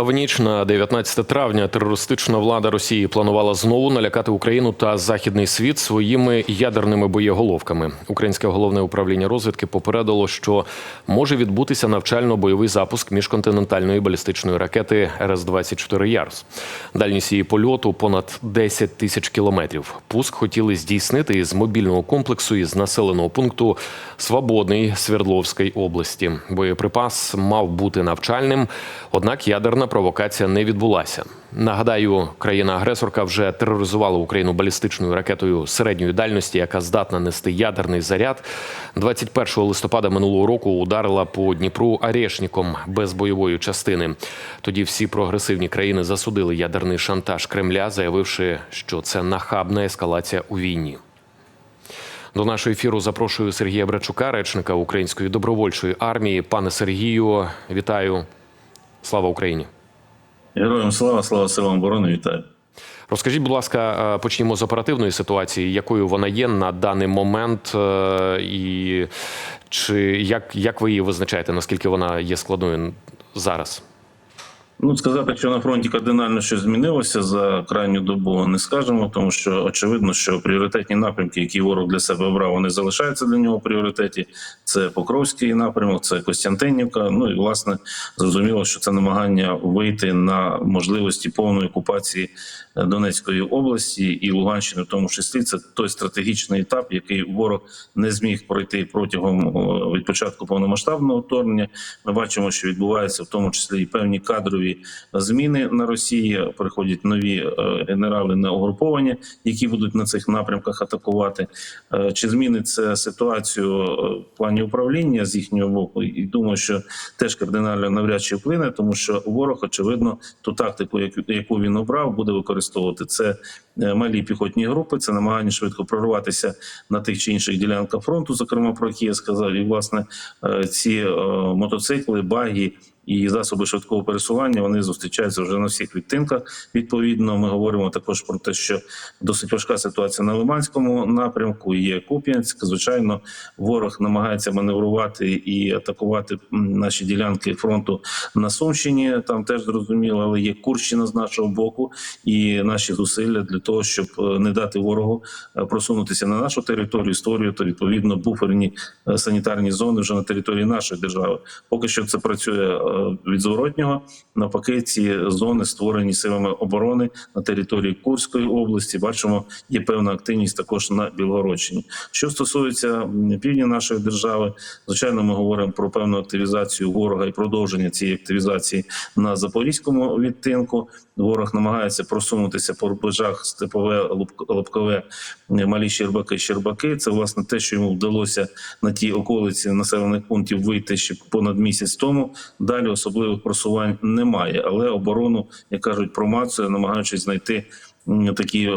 В ніч на 19 травня терористична влада Росії планувала знову налякати Україну та західний світ своїми ядерними боєголовками. Українське головне управління розвідки попередило, що може відбутися навчально-бойовий запуск міжконтинентальної балістичної ракети РС-24 Ярс. Дальність її польоту понад 10 тисяч кілометрів. Пуск хотіли здійснити із мобільного комплексу із населеного пункту Свободний Свердловської області. Боєприпас мав бути навчальним, однак ядерна провокація не відбулася. Нагадаю, країна-агресорка вже тероризувала Україну балістичною ракетою середньої дальності, яка здатна нести ядерний заряд. 21 листопада минулого року ударила по Дніпру Арешніком без бойової частини. Тоді всі прогресивні країни засудили ядерний шантаж Кремля, заявивши, що це нахабна ескалація у війні. До нашого ефіру запрошую Сергія Брачука, речника Української добровольчої армії. Пане Сергію, вітаю. Слава Україні! Героям слава, слава силам оборони, вітаю. Розкажіть, будь ласка, е, почнімо з оперативної ситуації, якою вона є на даний момент, е, і чи як, як ви її визначаєте? Наскільки вона є складною зараз? Ну, сказати, що на фронті кардинально щось змінилося за крайню добу, не скажемо, тому що очевидно, що пріоритетні напрямки, які ворог для себе обрав, вони залишаються для нього пріоритеті. Це Покровський напрямок, це Костянтинівка. Ну і власне зрозуміло, що це намагання вийти на можливості повної окупації Донецької області і Луганщини, в тому числі це той стратегічний етап, який ворог не зміг пройти протягом від початку повномасштабного вторгнення. Ми бачимо, що відбуваються в тому числі і певні кадрові зміни на Росії. Приходять нові е, генерали на угруповання, які будуть на цих напрямках атакувати. Е, Чи зміниться ситуацію е, в плані управління з їхнього боку? І думаю, що теж кардинально навряд чи вплине, тому що ворог, очевидно, ту тактику, яку- він обрав, буде використовувати. Це малі піхотні групи, це намагання швидко прорватися на тих чи інших ділянках фронту, зокрема про які я сказав. І власне ці мотоцикли, баги. І засоби швидкого пересування вони зустрічаються вже на всіх відтинках. Відповідно, ми говоримо також про те, що досить важка ситуація на Лиманському напрямку. Є Куп'янськ. Звичайно, ворог намагається маневрувати і атакувати наші ділянки фронту на Сумщині. Там теж зрозуміло, але є Курщина з нашого боку, і наші зусилля для того, щоб е, не дати ворогу е, просунутися на нашу територію, створювати відповідно буферні е, санітарні зони вже на території нашої держави. Поки що це працює від зворотнього. Навпаки, ці зони створені силами оборони на території Курської області. Бачимо, є певна активність також на Білгородщині. Що стосується півдня нашої держави, звичайно, ми говоримо про певну активізацію ворога і продовження цієї активізації на запорізькому відтинку. Ворог намагається просунутися по рубежах степове лобкове малі Щербаки, Щербаки. Це власне те, що йому вдалося на тій околиці населених пунктів вийти ще понад місяць тому. Далі особливих просувань немає, але оборону, як кажуть, промацує, намагаючись знайти. Такі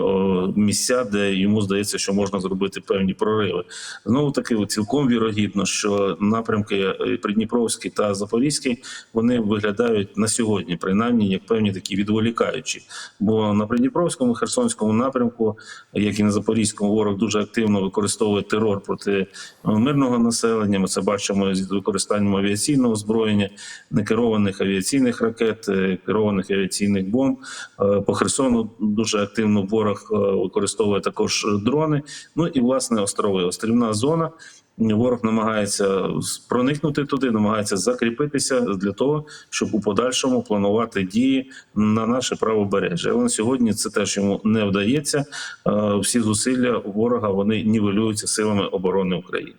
місця, де йому здається, що можна зробити певні прориви. Знову таки, цілком вірогідно, що напрямки е, Придніпровський та Запорізький вони виглядають на сьогодні, принаймні як певні такі відволікаючі. Бо на Придніпровському Херсонському напрямку, як і на Запорізькому, ворог дуже активно використовує терор проти мирного населення. Ми це бачимо з використанням авіаційного озброєння, некерованих авіаційних ракет, е, керованих авіаційних бомб. Е, По Херсону дуже активно ворог е, використовує також дрони. Ну і власне острови, острівна зона. Ворог намагається проникнути туди, намагається закріпитися для того, щоб у подальшому планувати дії на наше правобережжя. Але на сьогодні це теж йому не вдається. Е, Всі зусилля ворога вони нівелюються силами оборони України.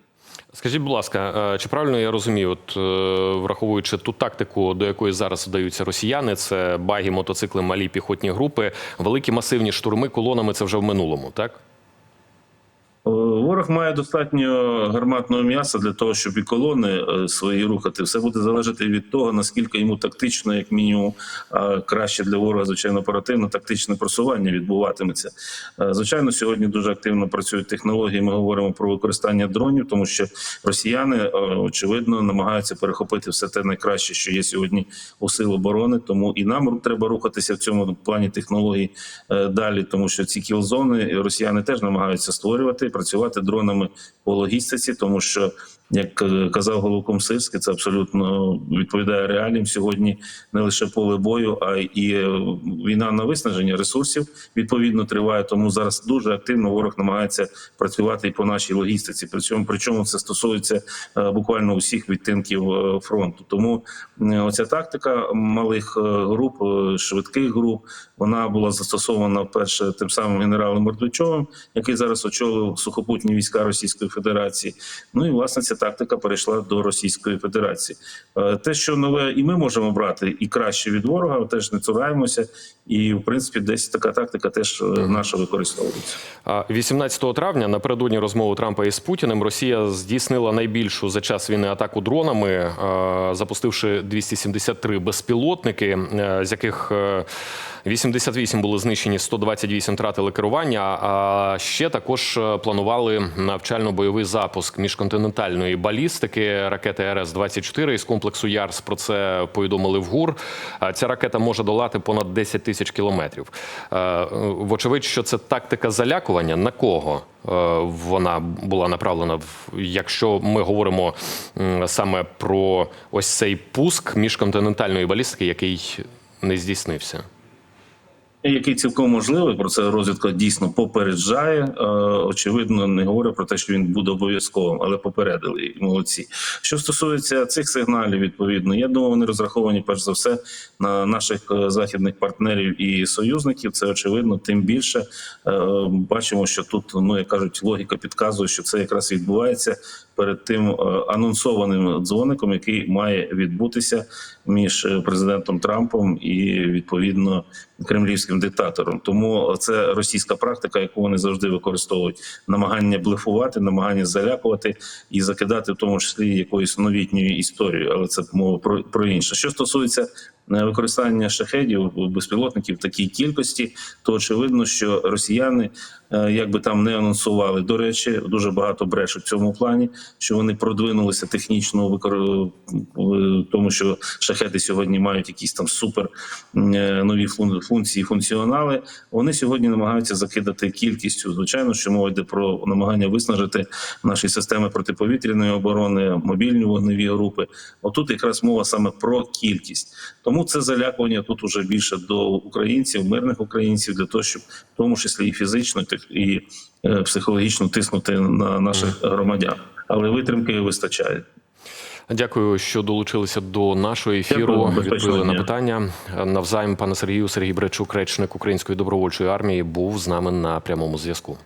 Скажіть, будь ласка, е, чи правильно я розумію, от е, враховуючи ту тактику, до якої зараз вдаються росіяни, це баги, мотоцикли, малі піхотні групи, великі масивні штурми колонами це вже в минулому, так? Е, Ворог має достатньо гарматного м'яса для того, щоб і колони е, свої рухати. Все буде залежати від того, наскільки йому тактично, як мінімум, краще для ворога, звичайно, оперативно тактичне просування відбуватиметься. Е, Звичайно, сьогодні дуже активно працюють технології. Ми говоримо про використання дронів, тому що росіяни очевидно намагаються перехопити все те найкраще, що є сьогодні у сил оборони. Тому і нам треба рухатися в цьому плані технологій далі, тому що ці кілзони росіяни теж намагаються створювати, працювати дронами по логістиці, тому що Як казав головком Сирський, це абсолютно відповідає реаліям сьогодні. Не лише поле бою, а і е, війна на виснаження ресурсів відповідно триває. Тому зараз дуже активно ворог намагається працювати і по нашій логістиці. Причому причому це стосується е, буквально усіх відтинків е, фронту. Тому оця тактика малих груп, швидких груп, вона була застосована вперше тим самим генералом Мордвичовим, який зараз очолив сухопутні війська Російської Федерації. Ну і власне ця тактика перейшла до Російської Федерації. Е, Те, що нове, і ми можемо брати і краще від ворога, теж не цураємося. І в принципі, десь така тактика теж е, наша використовується. 18 травня напередодні розмови Трампа із Путіним Росія здійснила найбільшу за час війни атаку дронами, е, запустивши 273 безпілотники, з яких 88 були знищені, 128 втратили керування. А ще також е, планували навчально-бойовий запуск міжконтинентальної балістики ракети РС 24 із комплексу Ярс. Про це повідомили в ГУР. Ця ракета може долати понад 10 тисяч кілометрів. Е, Вочевидь, що це тактика залякування. На кого е, вона була направлена? В- Якщо ми говоримо саме про ось цей пуск міжконтинентальної балістики, який не здійснився. Який цілком можливий, про це розвідка дійсно попереджає. Е, очевидно, не говорить про те, що він буде обов'язковим, але попередили молодці. Що стосується цих сигналів, відповідно, я думаю, вони розраховані перш за все на наших е, західних партнерів і союзників. Це очевидно. Тим більше е, бачимо, що тут, ну як кажуть, логіка підказує, що це якраз відбувається перед тим анонсованим дзвоником, який має відбутися між президентом Трампом і відповідно кремлівським диктатором. Тому це російська практика, яку вони завжди використовують: намагання блефувати, намагання залякувати і закидати, в тому числі якоюсь новітньою історією. Але це мова про, про інше. Що стосується е, використання шахедів безпілотників в такій кількості, то очевидно, що росіяни, як би там не анонсували, до речі, дуже багато брешуть в цьому плані, що вони продвинулися технічно викор- тому, що шахеди сьогодні мають якісь там супер е, нові фун- функції, функціонали. Вони сьогодні намагаються закидати кількістю. Звичайно, що мова йде про намагання виснажити наші системи протиповітряної оборони, мобільні вогневі групи. Отут якраз мова саме про кількість. Тому це залякування тут уже більше до українців, мирних українців, для того, щоб в тому числі і фізично, так і е, психологічно тиснути на наших громадян. Але витримки вистачає. Дякую, що долучилися до нашого ефіру. Дякую, Відповіли на питання. Навзаєм, пане Сергію, Сергій Бречук, речник Української добровольчої армії, був з нами на прямому зв'язку.